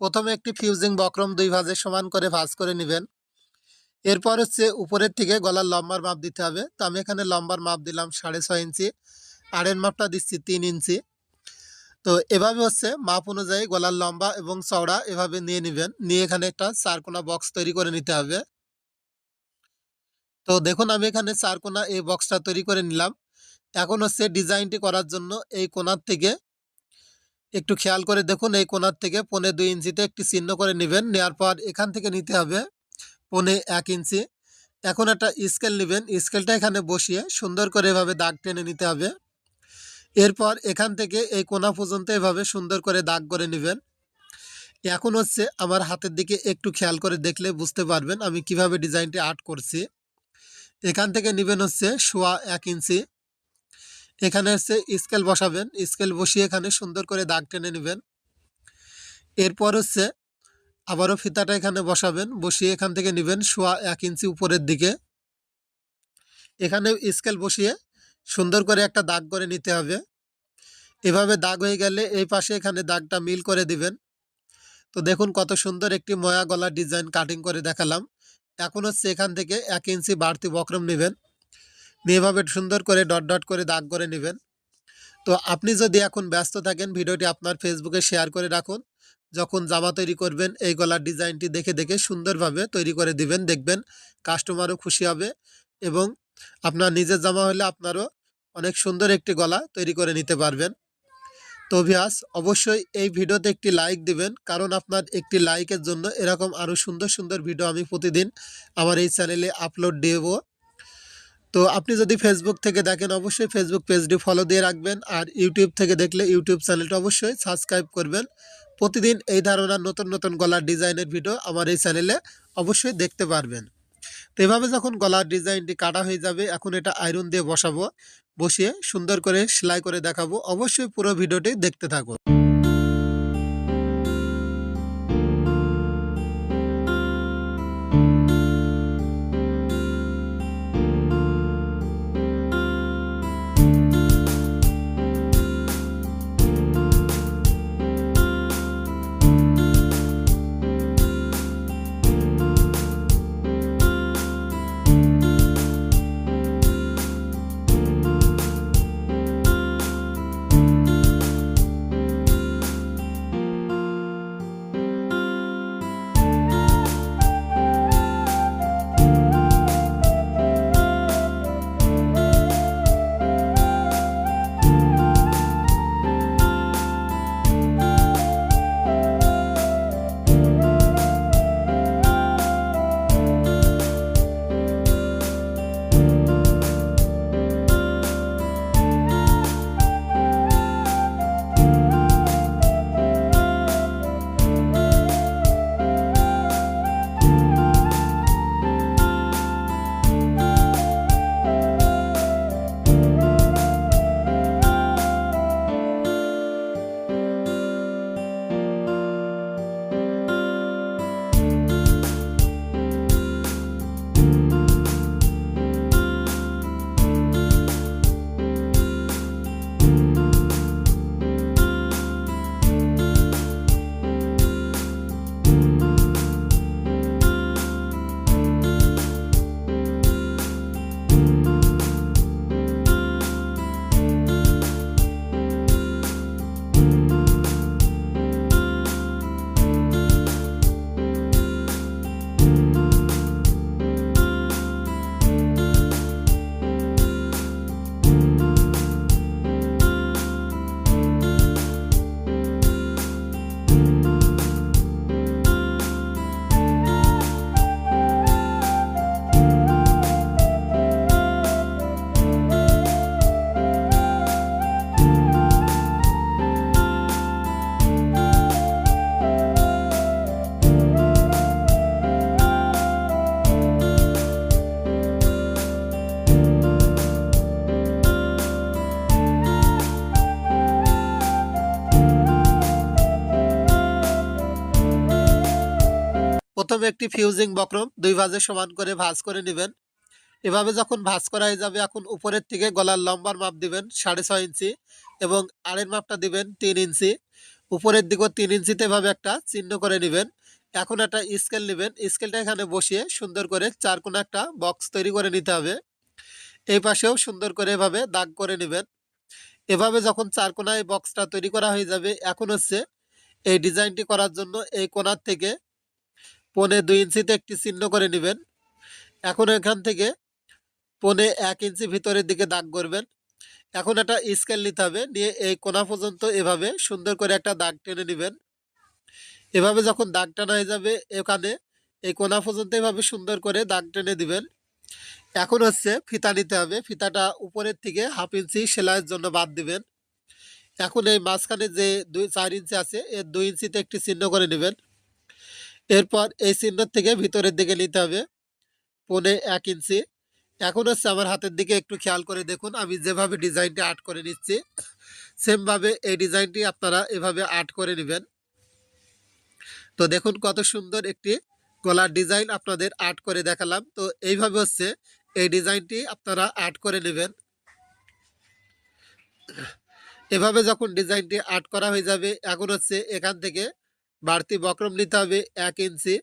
প্রথমে একটি ফিউজিং বক্রম দুই ভাঁজে সমান করে ভাঁজ করে নেবেন। এরপর হচ্ছে উপরের থেকে গলার লম্বার মাপ দিতে হবে। তো আমি এখানে লম্বার মাপ দিলাম সাড়ে ছয় ইঞ্চি আড়ের মাপটা দিচ্ছি তিন ইঞ্চি। তো এভাবে হচ্ছে মাপ অনুযায়ী গলার লম্বা এবং চওড়া এভাবে নিয়ে নেবেন। নিয়ে এখানে একটা চারকোনা বক্স তৈরি করে নিতে হবে। তো দেখুন, আমি এখানে চারকোনা এই বক্সটা তৈরি করে নিলাম। এখন হচ্ছে ডিজাইনটি করার জন্য এই কোনার থেকে একটু খেয়াল করে দেখুন, এই কোনার থেকে পনে দুই ইঞ্চিতে একটি চিহ্ন করে নেবেন। নেওয়ার পর এখান থেকে নিতে হবে পনে এক ইঞ্চি। এখন একটা স্কেল নেবেন। স্কেলটা এখানে বসিয়ে সুন্দর করে এভাবে দাগ টেনে নিতে হবে। এরপর এখান থেকে এই কোনা পর্যন্ত এভাবে সুন্দর করে দাগ করে নেবেন। এখন হচ্ছে আমার হাতের দিকে একটু খেয়াল করে দেখলে বুঝতে পারবেন আমি কীভাবে ডিজাইনটি আর্ট করছি। এখান থেকে নেবেন হচ্ছে সোয়া এক ইঞ্চি। এখানে হচ্ছে স্কেল বসাবেন। স্কেল বসিয়ে এখানে সুন্দর করে দাগ টেনে নেবেন। এরপর হচ্ছে আবারও ফিতাটা এখানে বসাবেন। বসিয়ে এখান থেকে নেবেন সোয়া এক ইঞ্চি উপরের দিকে। এখানে স্কেল বসিয়ে সুন্দর করে একটা দাগ করে নিতে হবে। এভাবে দাগ হয়ে গেলে এই পাশে এখানে দাগটা মিল করে দিবেন। তো দেখুন কত সুন্দর একটি ময়া গলার ডিজাইন কাটিং করে দেখালাম। এখন হচ্ছে এখান থেকে এক ইঞ্চি বাড়তি বক্রম নেবেন। এভাবে সুন্দর করে ডট ডট করে দাগ করে নেবেন। তো আপনি যদি এখন ব্যস্ত থাকেন, ভিডিওটি আপনার ফেসবুকে শেয়ার করে রাখুন। যখন জামা তৈরি করবেন, এই গলার ডিজাইনটি দেখে দেখে সুন্দরভাবে তৈরি করে দিবেন, দেখবেন কাস্টমারও খুশি হবে এবং আপনার নিজের জামা হলে আপনারও অনেক সুন্দর একটি গলা তৈরি করে নিতে পারবেন। তো ভিয়াস, অবশ্যই এই ভিডিওতে একটি লাইক দিবেন, কারণ আপনার একটি লাইকের জন্য এরকম আরও সুন্দর সুন্দর ভিডিও আমি প্রতিদিন আমার এই চ্যানেলে আপলোড দেব। তো আপনি যদি ফেসবুক থেকে দেখেন, অবশ্যই ফেসবুক পেজটি ফলো দিয়ে রাখবেন আর ইউটিউব থেকে দেখলে ইউটিউব চ্যানেলটা অবশ্যই সাবস্ক্রাইব করবেন। প্রতিদিন এই ধরনের নতুন নতুন গলার ডিজাইনের ভিডিও আমার এই চ্যানেলে অবশ্যই দেখতে পারবেন। তো এভাবে যখন গলার ডিজাইনটি কাটা হয়ে যাবে, এখন এটা আয়রন দিয়ে বসাবো, বসিয়ে সুন্দর করে সেলাই করে দেখাবো। অবশ্যই পুরো ভিডিওটি দেখতে থাকুন। প্রথমে একটি ফিউজিং বক্রম দুই ভাজে সমান করে ভাজ করে নেবেন। এভাবে যখন ভাঁজ করা হয়ে যাবে, এখন উপরের থেকে গলার লম্বার মাপ দিবেন সাড়ে ছয় ইঞ্চি এবং আড়ের মাপটা দিবেন তিন ইঞ্চি। উপরের দিকেও তিন ইঞ্চিতে এভাবে একটা চিহ্ন করে নেবেন। এখন একটা স্কেল নেবেন। স্কেলটা এখানে বসিয়ে সুন্দর করে চার কোনো একটা বক্স তৈরি করে নিতে হবে। এই পাশেও সুন্দর করে এভাবে দাগ করে নেবেন। এভাবে যখন চার কোনায় বক্সটা তৈরি করা হয়ে যাবে, এখন হচ্ছে এই ডিজাইনটি করার জন্য এই কোনার থেকে পনে দুই ইঞ্চিতে একটি চিহ্ন করে নেবেন। এখন এখান থেকে পনে এক ইঞ্চি ভিতরের দিকে দাগ করবেন। এখন একটা স্কেল নিতে হবে, নিয়ে এই কোনা পর্যন্ত এভাবে সুন্দর করে একটা দাগ টেনে নেবেন। এভাবে যখন দাগ টানা হয়ে যাবে, এখানে এই কোনা পর্যন্ত এভাবে সুন্দর করে দাগ টেনে দিবেন। এখন হচ্ছে ফিতা নিতে হবে, ফিতাটা উপরের থেকে হাফ ইঞ্চি সেলাইয়ের জন্য বাদ দিবেন। এখন এই মাঝখানে যে দুই, চার ইঞ্চি আছে এর দুই ইঞ্চিতে একটি চিহ্ন করে নেবেন। এরপর এই চিহ্ন থেকে ভিতরের দিকে নিতে হবে, পনে এক ইঞ্চি। এখন হচ্ছে আমার হাতের দিকে একটু খেয়াল করে দেখুন, আমি যেভাবে ডিজাইনটি আর্ট করে নিচ্ছি, সেমভাবে এই ডিজাইনটি আপনারা এভাবে আর্ট করে নেবেন। তো দেখুন কত সুন্দর একটি গলার ডিজাইন আপনাদের আর্ট করে দেখালাম। তো এইভাবে হচ্ছে এই ডিজাইনটি আপনারা আর্ট করে নেবেন। এভাবে যখন ডিজাইনটি আর্ট করা হয়ে যাবে, এখন হচ্ছে এখান থেকে বাড়তি বক্রম নিতে হবে এক ইঞ্চি।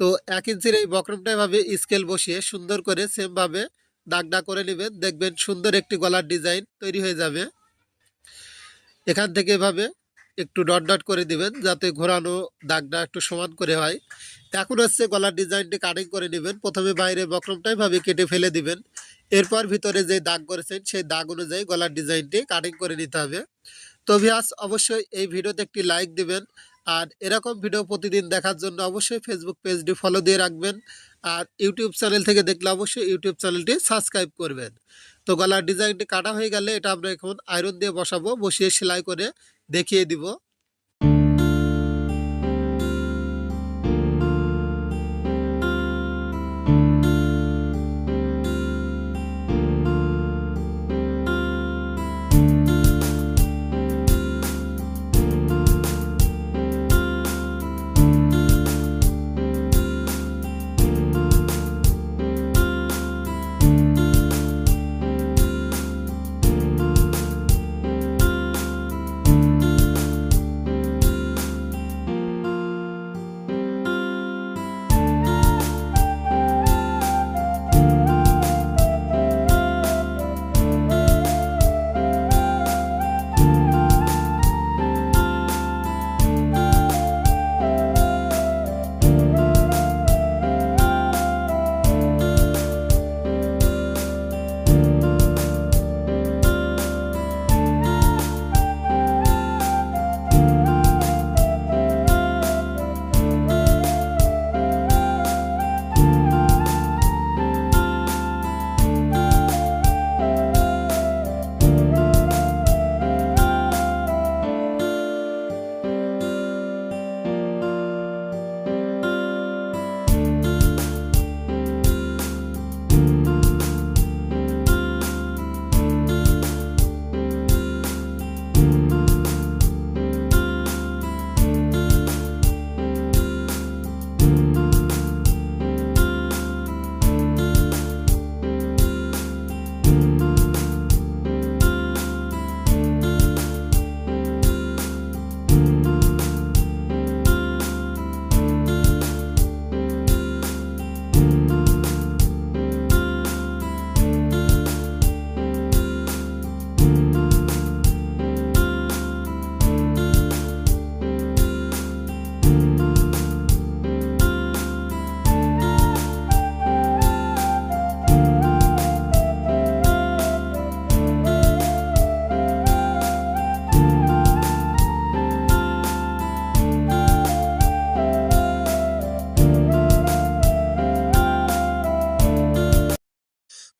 তো এক ইঞ্চির এই বক্রমটা এভাবে স্কেল বসিয়ে সুন্দর করে সেমভাবে দাগটা করে নেবেন। দেখবেন সুন্দর একটি গলার ডিজাইন তৈরি হয়ে যাবে। এখান থেকে এভাবে একটু ডট ডট করে দিবেন যাতে ঘোরানো দাগটা একটু সমান করে হয়। এখন হচ্ছে গলার ডিজাইনটি কাটিং করে নেবেন। প্রথমে বাইরে বক্রমটা এভাবে কেটে ফেলে দিবেন। এরপর ভিতরে যে দাগ করেছেন সেই দাগ অনুযায়ী গলার ডিজাইনটি কাটিং করে নিতে হবে। তো ভিয়াস অবশ্যই এই ভিডিওতে একটি লাইক দিবেন। আর এরকম ভিডিও প্রতিদিন দেখার জন্য অবশ্যই ফেসবুক পেজটি ফলো দিয়ে রাখবেন আর ইউটিউব চ্যানেল থেকে দেখলে অবশ্যই ইউটিউব চ্যানেলটি সাবস্ক্রাইব করবেন। তো গলার ডিজাইনটি কাটা হয়ে গেলে এটা আমরা এখন আয়রন দিয়ে বসাবো, বসিয়ে সেলাই করে দেখিয়ে দিব।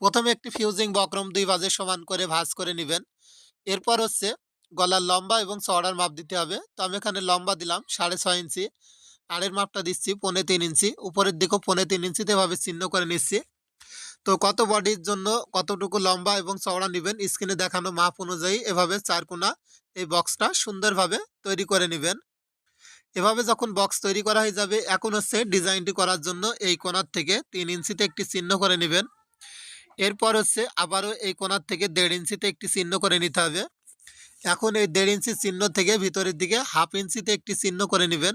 প্রথমে একটি ফিউজিং বক্রম দুই বাজে সমান করে ভাজ করে নেবেন। এরপর হচ্ছে গলার লম্বা এবং চওড়ার মাপ দিতে হবে। তো আমি এখানে লম্বা দিলাম সাড়ে ছয় ইঞ্চি। আড়ের মাপটা দিচ্ছি পনে তিন ইঞ্চি। উপরের দিকেও পনে তিন ইঞ্চিতে এভাবে চিহ্ন করে নিচ্ছি। তো কত বডির জন্য কতটুকু লম্বা এবং চওড়া নেবেন স্ক্রিনে দেখানো মাপ অনুযায়ী এভাবে চার কোনা এই বক্সটা সুন্দরভাবে তৈরি করে নেবেন। এভাবে যখন বক্স তৈরি করা হয়ে যাবে, এখন হচ্ছে ডিজাইনটি করার জন্য এই কোনার থেকে তিন ইঞ্চিতে একটি চিহ্ন করে নেবেন। এরপর হচ্ছে আবারও এই কোনার থেকে দেড় ইঞ্চিতে একটি চিহ্ন করে নিতে হবে। এখন এই দেড় ইঞ্চি চিহ্ন থেকে ভিতরের দিকে হাফ ইঞ্চিতে একটি চিহ্ন করে নেবেন।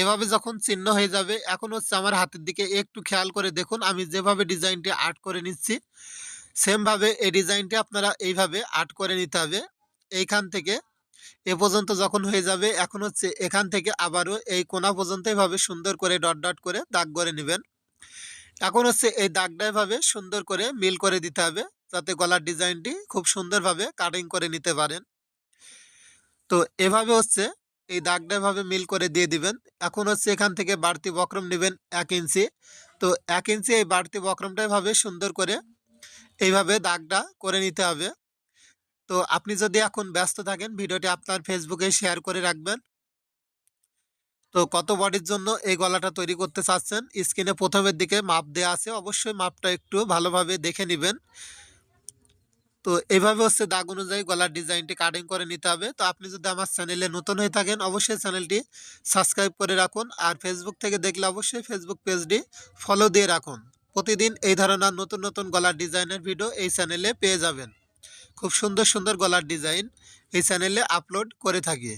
এভাবে যখন চিহ্ন হয়ে যাবে, এখন হচ্ছে আমার হাতের দিকে একটু খেয়াল করে দেখুন, আমি যেভাবে ডিজাইনটি আর্ট করে নিচ্ছি, সেমভাবে এই ডিজাইনটি আপনারা এইভাবে আর্ট করে নিতে হবে। এইখান থেকে এ পর্যন্ত যখন হয়ে যাবে, এখন হচ্ছে এখান থেকে আবারও এই কোনা পর্যন্ত এভাবে সুন্দর করে ডট ডট করে দাগ করে নেবেন। এখন হচ্ছে এই দাগটা এভাবে সুন্দর করে মিল করে দিতে হবে। যাতে গলার ডিজাইনটি খুব সুন্দরভাবে কাটিং করে নিতে পারেন। তো এভাবে হচ্ছে এই দাগটা এভাবে মিল করে দিয়ে দিবেন। এখন হচ্ছে এখান থেকে বাড়তি বক্রম নেবেন এক ইঞ্চি। তো এক ইঞ্চি এই বাড়তি বক্রমটা এভাবে সুন্দর করে এইভাবে দাগটা করে নিতে হবে। তো আপনি যদি এখন ব্যস্ত থাকেন, ভিডিওটি আপনার ফেসবুকে শেয়ার করে রাখবেন। তো কত বডির জন্য এই গলাটা তৈরি করতে চাচ্ছেন? স্ক্রিনে প্রথমের দিকে মাপ দেওয়া আছে, অবশ্যই মাপটা একটু ভালোভাবে দেখে নেবেন। তো এইভাবে হচ্ছে দাগ অনুযায়ী গলার ডিজাইনটি কাটিং করে নিতে হবে। তো আপনি যদি আমার চ্যানেলে নতুন হয়ে থাকেন, অবশ্যই চ্যানেলটি সাবস্ক্রাইব করে রাখুন আর ফেসবুক থেকে দেখলে অবশ্যই ফেসবুক পেজটি ফলো দিয়ে রাখুন। প্রতিদিন এই ধরনের নতুন নতুন গলার ডিজাইনের ভিডিও এই চ্যানেলে পেয়ে যাবেন। খুব সুন্দর সুন্দর গলার ডিজাইন এই চ্যানেলে আপলোড করে থাকি।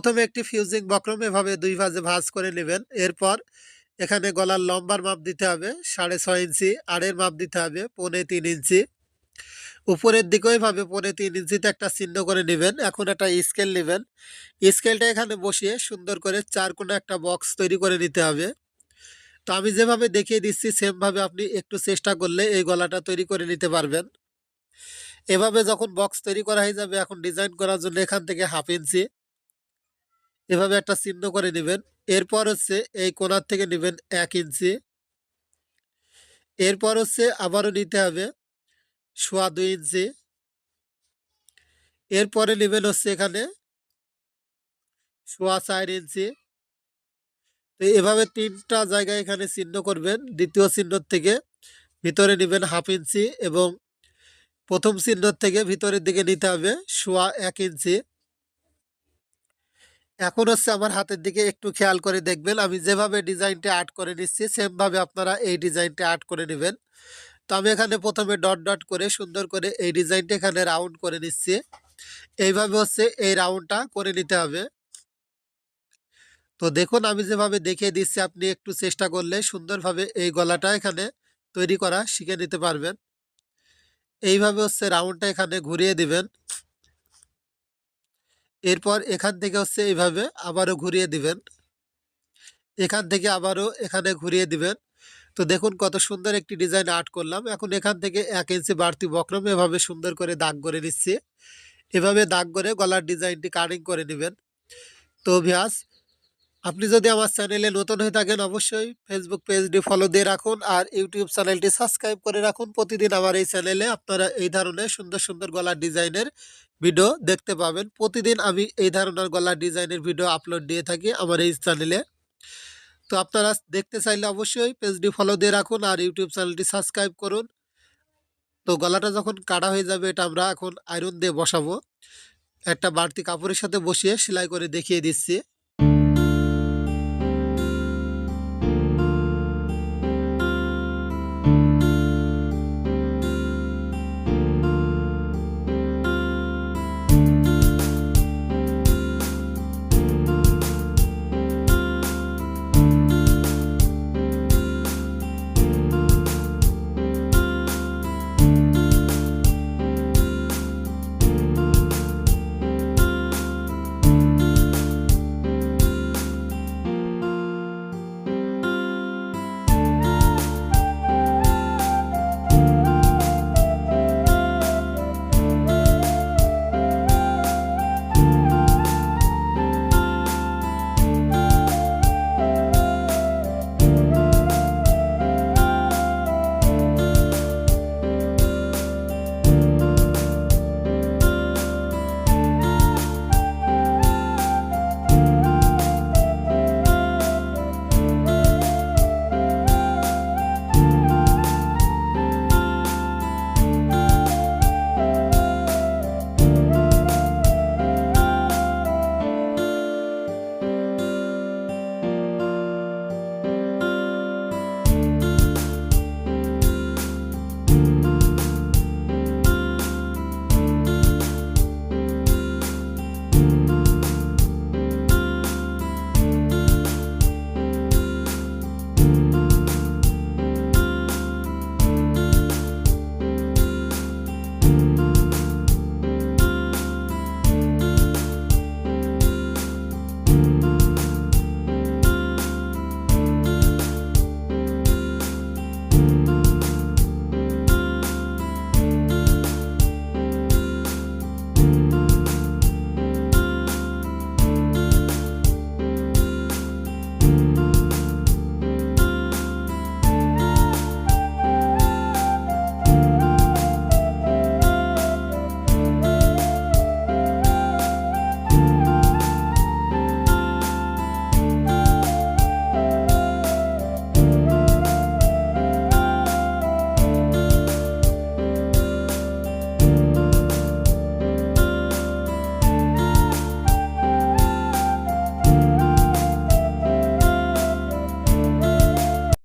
প্রথমে একটি ফিউজিং বক্রম এভাবে দুই ভাজে ভাঁজ করে নেবেন। এরপর এখানে গলার লম্বার মাপ দিতে হবে, সাড়ে ছয় ইঞ্চি, আড়ের মাপ দিতে হবে, পৌনে তিন ইঞ্চি। উপরের দিকেও এভাবে পৌনে তিন ইঞ্চিতে একটা চিহ্ন করে নেবেন। এখন একটা স্কেল নেবেন। স্কেলটা এখানে বসিয়ে সুন্দর করে চার কোনো একটা বক্স তৈরি করে নিতে হবে। তো আমি যেভাবে দেখিয়ে দিচ্ছি, সেমভাবে আপনি একটু চেষ্টা করলে এই গলাটা তৈরি করে নিতে পারবেন। এভাবে যখন বক্স তৈরি করা হয়ে যাবে, এখন ডিজাইন করার জন্য এখান থেকে হাফ ইঞ্চি। এভাবে একটা চিহ্ন করে নেবেন। এরপর হচ্ছে এই কোনার থেকে নেবেন এক ইঞ্চি। এরপর হচ্ছে আবারও নিতে হবে সোয়া দুই ইঞ্চি। এরপরে নেবেন হচ্ছে এখানে সোয়া চার ইঞ্চি। তো এভাবে তিনটা জায়গায় এখানে চিহ্ন করবেন। দ্বিতীয় চিহ্ন থেকে ভিতরে নেবেন হাফ ইঞ্চি এবং প্রথম চিহ্ন থেকে ভিতরের দিকে নিতে হবে সোয়া এক ইঞ্চি। এখন হচ্ছে আমার হাতের দিকে একটু খেয়াল করে দেখবেন। আমি যেভাবে ডিজাইনটা আর্ট করে নিচ্ছি, সেমভাবে আপনারা এই ডিজাইনটা আর্ট করে নেবেন। তো আমি এখানে প্রথমে ডট ডট করে সুন্দর করে এই ডিজাইনটা এখানে রাউন্ড করে নিচ্ছি। এইভাবে হচ্ছে এই রাউন্ডটা করে নিতে হবে। তো দেখুন, আমি যেভাবে দেখিয়ে দিচ্ছি, আপনি একটু চেষ্টা করলে সুন্দরভাবে এই গলাটা এখানে তৈরি করা শিখে নিতে পারবেন। এইভাবে হচ্ছে রাউন্ডটা এখানে ঘুরিয়ে দিবেন। এরপর এখান থেকে হচ্ছে এইভাবে আবারও ঘুরিয়ে দিবেন। এখান থেকে আবারও এখানে ঘুরিয়ে দিবেন। তো দেখুন কত সুন্দর একটি ডিজাইন আর্ট করলাম। এখন এখান থেকে এক ইঞ্চি বাড়তি বক্রম এভাবে সুন্দর করে দাগ করে নিচ্ছি। এভাবে দাগ করে গলার ডিজাইনটি কাটিং করে নেবেন। তো ভিয়াস আপনি যদি আমার চ্যানেলে নতুন হয়ে থাকেন, অবশ্যই ফেসবুক পেজটি ফলো দিয়ে রাখুন আর ইউটিউব চ্যানেলটি সাবস্ক্রাইব করে রাখুন। প্রতিদিন আমার এই চ্যানেলে আপনারা এই ধরনের সুন্দর সুন্দর গলার ডিজাইনের ভিডিও দেখতে পাবেন। প্রতিদিন আমি এই ধরনের গলার ডিজাইনের ভিডিও আপলোড দিয়ে থাকি আমার এই চ্যানেলে। তো আপনারা দেখতে চাইলে অবশ্যই পেজটি ফলো দিয়ে রাখুন আর ইউটিউব চ্যানেলটি সাবস্ক্রাইব করুন। তো গলাটা যখন কাটা হয়ে যাবে, এটা আমরা এখন আয়রন দিয়ে বসাবো। একটা বাড়তি কাপড়ের সাথে বসিয়ে সেলাই করে দেখিয়ে দিচ্ছি।